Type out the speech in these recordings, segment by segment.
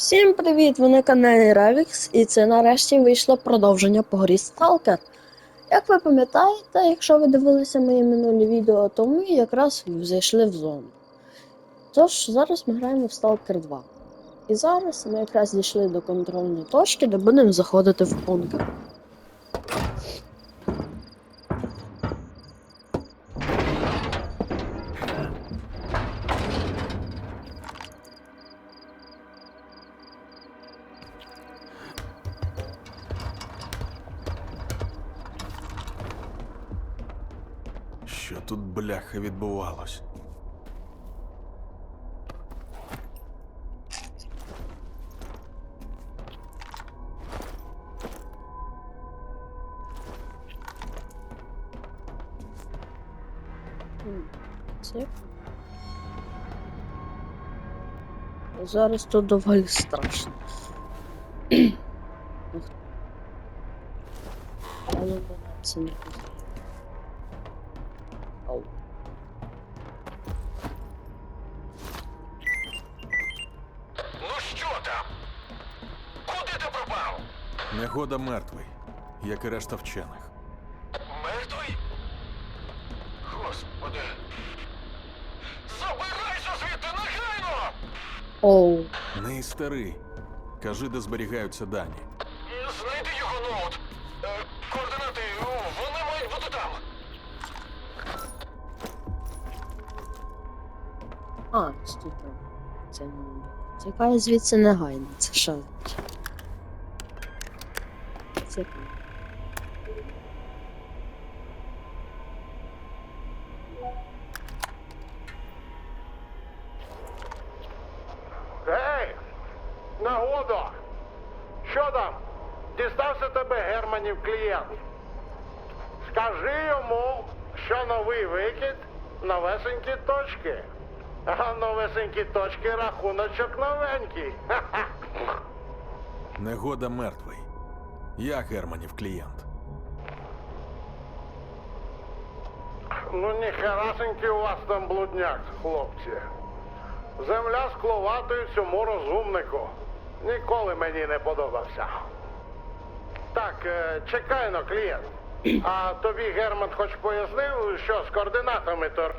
Всім привіт! Ви на каналі Revix, і це нарешті вийшло продовження по грі Stalker. Як ви пам'ятаєте, якщо ви дивилися мої минулі відео, то ми якраз зайшли в зону. Тож, зараз ми граємо в Stalker 2. І зараз ми якраз дійшли до контрольної точки, де будемо заходити в бункер. тут бляха відбувалось? М, Це. Зараз тут доволі страшно. Ух. Але мене це не пізнає. Негода мертвий, як і решта вчених. Мертвий? Господи. Забирайся звідти негайно! Оу. Не старий. Кажи, де зберігаються дані. Знайди його ноут. Е, координати, вони мають бути там. А, ступи. Це не Тікає звідси негайно. Це що? Це Гей! Нагодо! Що там? Дістався тебе Германів клієнт. Скажи йому, що новий викид новесенькі точки. А новесенькі точки рахуночок новенький. Ха-ха. Негода мертвий. Я Германів клієнт. Ну ніхерасенький у вас там блудняк, хлопці. Земля скловатою цьому розумнику. Ніколи мені не подобався. Так, е, чекай но, клієнт. А тобі Герман хоч пояснив, що з координатами то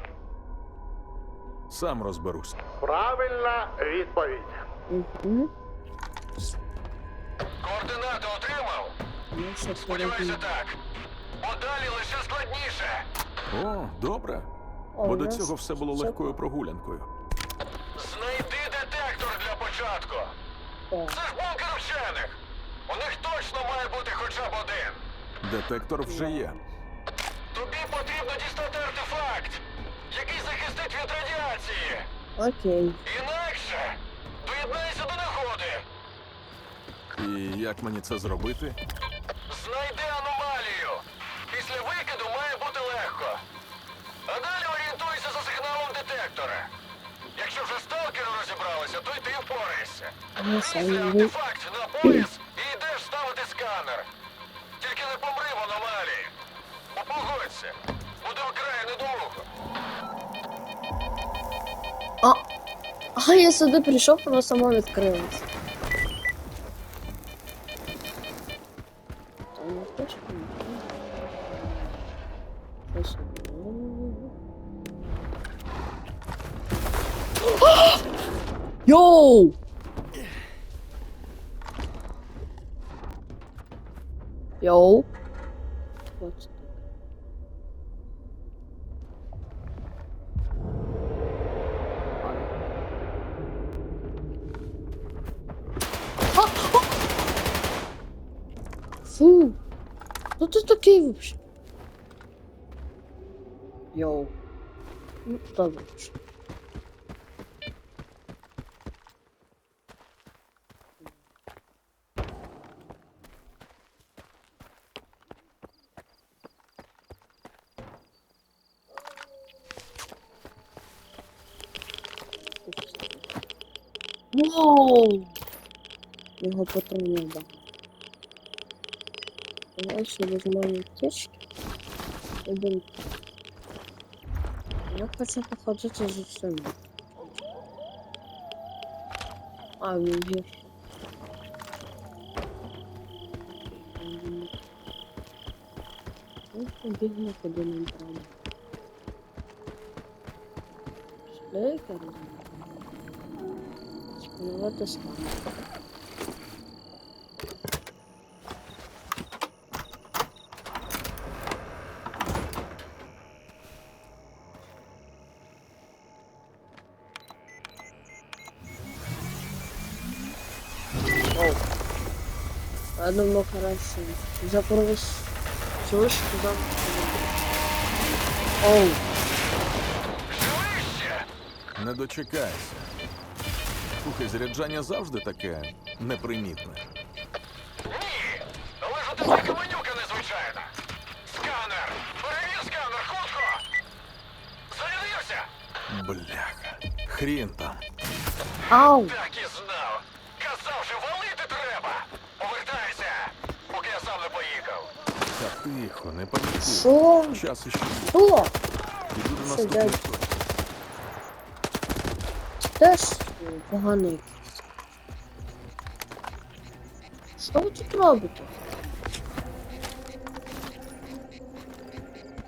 Сам розберусь. правильна відповідь. Координати отримав? Ну, що Сподіваюся так. Бо далі лише складніше. О, добре. О, Бо у до нас цього все було легкою прогулянкою. Знайди детектор для початку. Це ж бункер вчених. У них точно має бути хоча б один. Детектор вже є. Тобі потрібно дістати артефакт, який захистить від радіації. Окей. Інакше доєднайся до. І як мені це зробити? Знайди аномалію. Після викиду має бути легко. А далі орієнтуйся за сигналом детектора. Якщо вже сталкери розібралися, то й ти впораєшся. Ну, Після артефакт на пояс і йдеш ставити сканер. Тільки не помри в аномалії. Бо погодься, буде вкрай недовго. А, а я сюди прийшов, воно само відкрилось. Йоу! Йоу! Що це таке? Фу! Хто ти такий вообще? Йоу. Ну, добре. вже. Воу! Його потримуємо. Давай ще візьмемо тішки. Один. Я хочу походити за цим. А, він є ще. Ну, куди нам треба. Шлейка розумію стан. Оу. Я думаю, хорошо. Запрос. Слышь, куда? Оу. Живище! Не дочекайся. Слухай, заряджання завжди таке непримітне. Ні! Але ж у тебе каменюка незвичайна! Сканер! Перевір сканер, хутко! Зарядився! Бляха. Хрін там. Ау! Так і знав! Казав же, валити треба! Повертайся! Поки я сам не поїхав! Та тихо, не панікуй. Що? Час іще є. Іду до Що, наступної. Теж поганий. Що ви тут робите?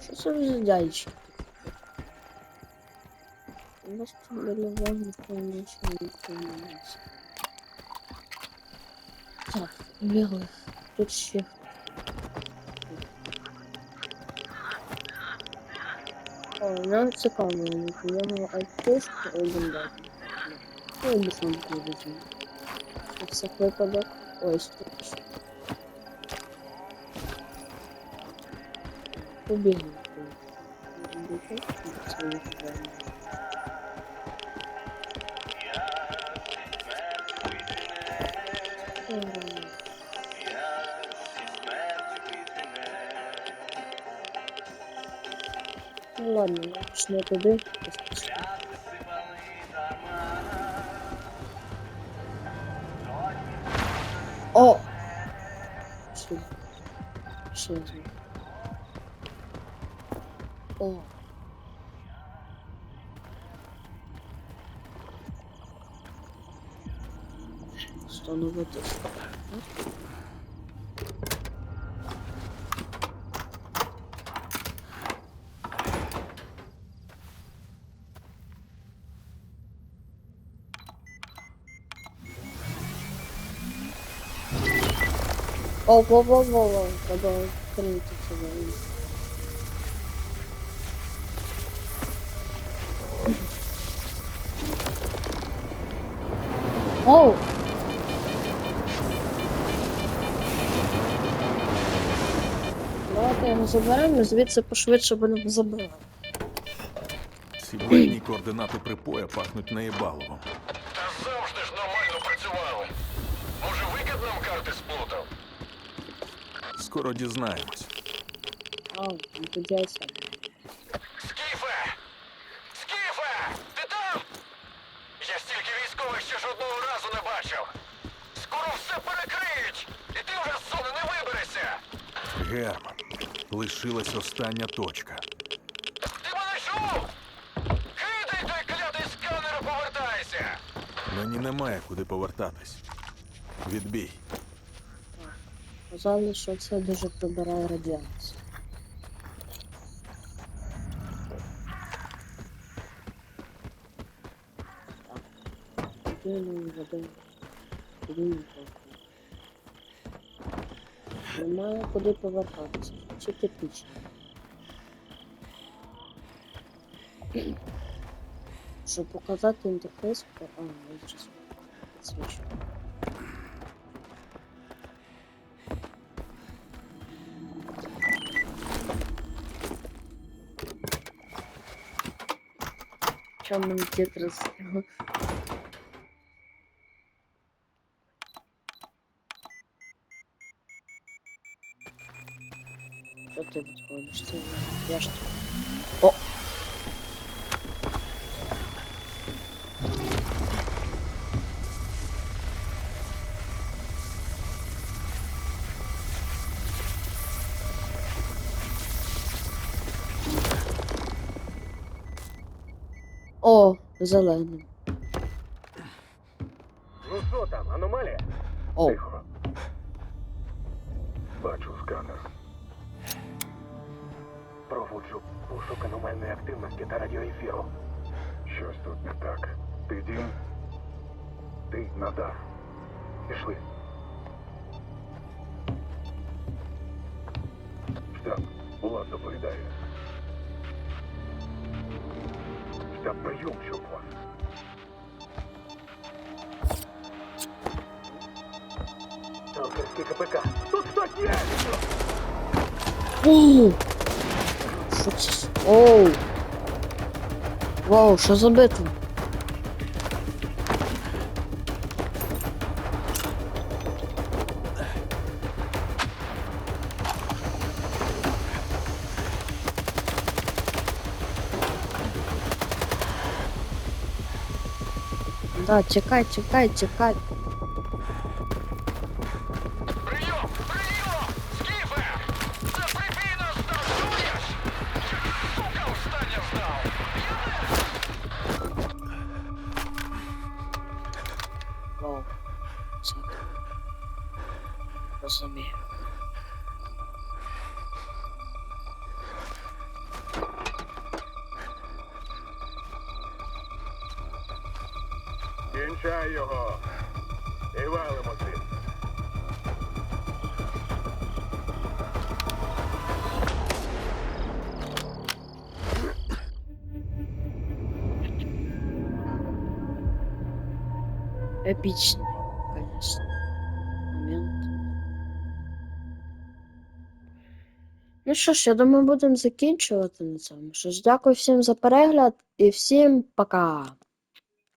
Що це ви за дядьчик? У вас тут біля поміняється. Так, бігли. Тут ще. О, нам цікаво, у нього айтишка один дати. Ну, не сам візьму. На всяк випадок. Ось тут. Побігли. Ну ладно, почну туди. Поспішно. О! Що? Що це? О! Встановити. О, во, во, во, во, треба відкрити себе. Оу! Давайте його заберемо звідси пошвидше будемо забирати. Ці бледні координати припоя пахнуть наєбаловом. Та завжди ж нормально працювали! Може, викид нам карти сплутав? Скоро дізнаємось. Не подяйся. Скіфе! Скіфе! Ти там? Я стільки військових ще ж одного разу не бачив. Скоро все перекриють, і ти вже з зони не виберешся. Герман. Лишилась остання точка. Ти мене чув? Кидай той клятий сканер і повертайся. Мені немає куди повертатись. Відбій. Казали, що це дуже прибирає радіацію. Не повертати? Немає куди повертатися. Тільки піч. Щоб показати інтерфейс, а, ось зараз свічу. Чому мені дід розстріляв? Що ти Ты... Я тут. О! О, зелений. Ну що там, аномалія? О, Тихо. Бачу сканер. Проводжу пошук аномальної активності та радіоефіру. Щось тут не так. Ти дім? Ти надав. Пішли. Штаб, Влад доповідає. Прийом, щоб вас. Сталкерський КПК. Тут хтось є! Оу! Що Оу! Вау, що за битва? Да, чекай, чекай, чекай. Прийом! Прийом! Скіфе! Це прибій нас там, чуєш? Сука, останнє здав! Вау. Це... Розумію. Епічний, конечно. Момент. Ну що ж, я думаю, будемо закінчувати на цьому. Що ж, дякую всім за перегляд і всім пока.